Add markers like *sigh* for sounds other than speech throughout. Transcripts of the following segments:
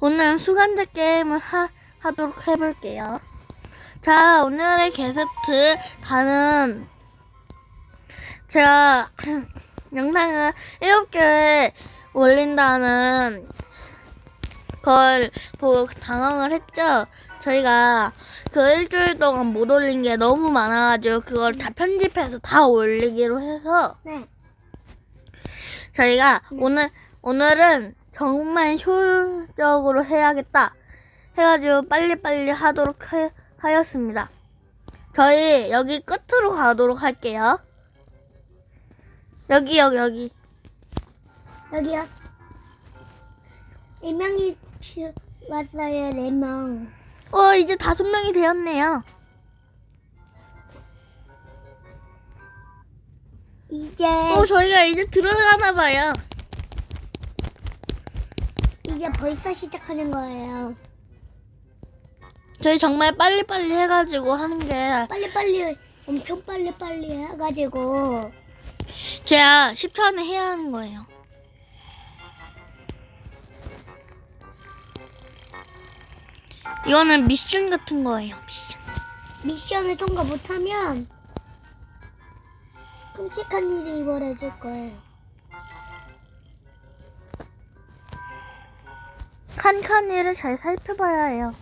오늘 수간자 게임을 하, 하도록 해볼게요. 자, 오늘의 게스트 다는 제가 *clears throat* 영상을 7개 올린다는 걸 보고 당황을 했죠. 저희가 그 일주일 동안 못 올린 게 너무 많아가지고 그걸 다 편집해서 다 올리기로 해서 네. 저희가 오늘 오늘은 정말 효율적으로 해야겠다 해가지고 빨리빨리 하도록 해, 하였습니다. 저희 여기 끝으로 가도록 할게요. 여기 여기 여기 여기요. 1명이 왔어요, 4명. 어 이제 다섯 명이 되었네요. 이제, 어 저희가 이제 들어가나 봐요. 이제 벌써 시작하는 거예요. 저희 정말 빨리빨리 해가지고 하는 게 빨리빨리, 엄청 빨리빨리 해가지고. 제가 10초 안에 해야 하는 거예요. 이거는 미션 같은 거예요. 미션. 미션을 통과 못하면 끔찍한 일이 벌어질 거예요. 칸칸이를 잘 살펴봐야 해요.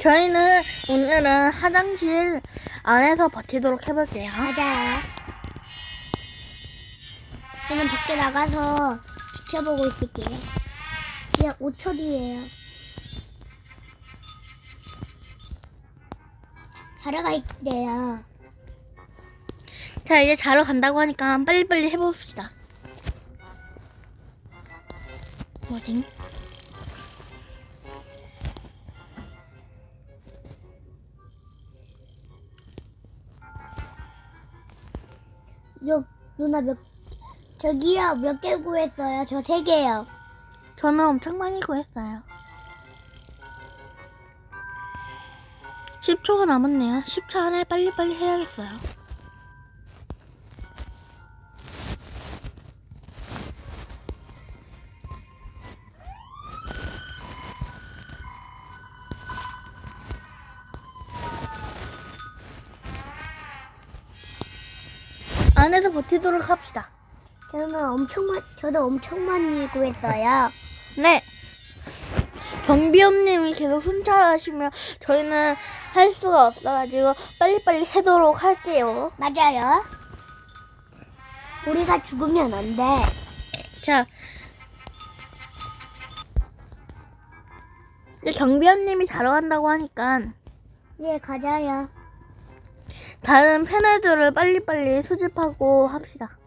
저희는 오늘은 화장실 안에서 버티도록 해볼게요. 맞아요. 저는 밖에 나가서 지켜보고 있을게요. 이제 5초 뒤에요. 자러 갈게요. 자, 이제 자러 간다고 하니까 빨리빨리 해봅시다. 뭐지? 요, 누나 몇, 저기요, 몇 개 구했어요? 저 세 개요. 저는 엄청 많이 구했어요. 10초가 남았네요. 10초 안에 빨리빨리 해야겠어요. 안에서 버티도록 합시다. 저는 엄청 많, 저도 엄청 많이 구했어요. 네. 경비원님이 계속 순찰하시면 저희는 할 수가 없어가지고 빨리빨리 하도록 할게요. 맞아요. 우리가 죽으면 안 돼. 자. 이제 경비원님이 자러 간다고 하니까 이제 가자요. 다른 패널들을 빨리빨리 수집하고 합시다.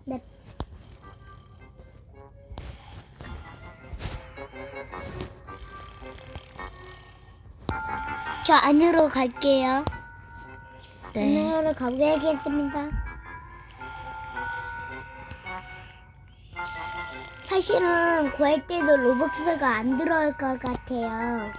저 안으로 갈게요. 네. 안으로 가보겠습니다. 사실은 구할 때도 로벅스가 안 들어올 것 같아요.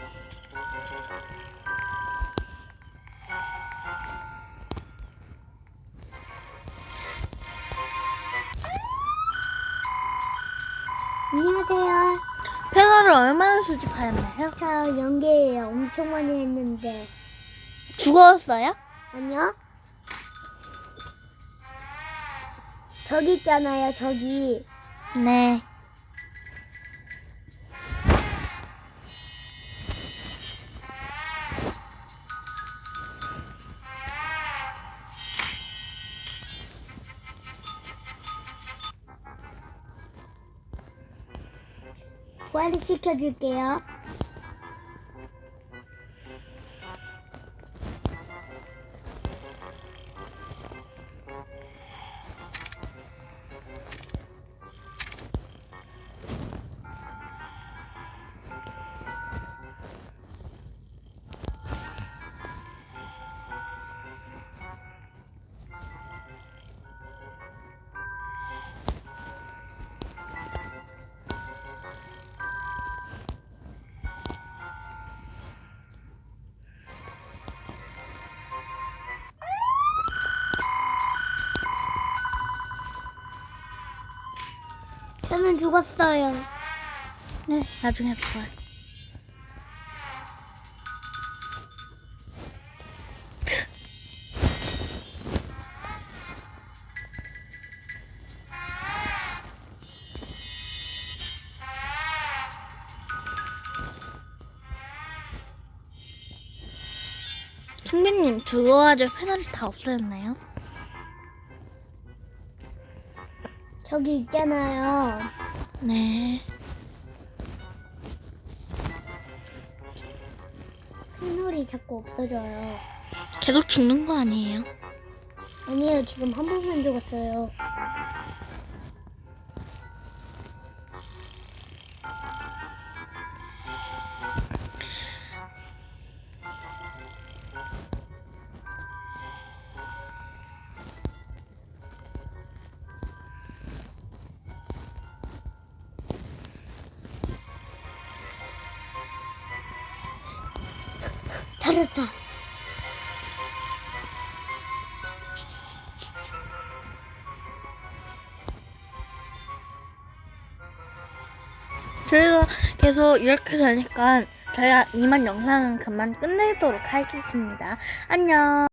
안녕하세요. 패널을 얼마나 수집하였나요? 저 연계예요. 엄청 많이 했는데. 죽었어요? 아니요. 저기 있잖아요, 저기. 네. 부활을 시켜줄게요. 저는 죽었어요. 네, 나중에 봐요. 선배님, 죽어가지고 페널티 다 없어졌나요? 저기 있잖아요. 네. 패널이 자꾸 없어져요. 계속 죽는 거 아니에요? 아니에요, 지금 한 번만 죽었어요. 살았다. 저희가 계속 이렇게 되니까 저희가 이만 영상은 그만 끝내도록 하겠습니다. 안녕.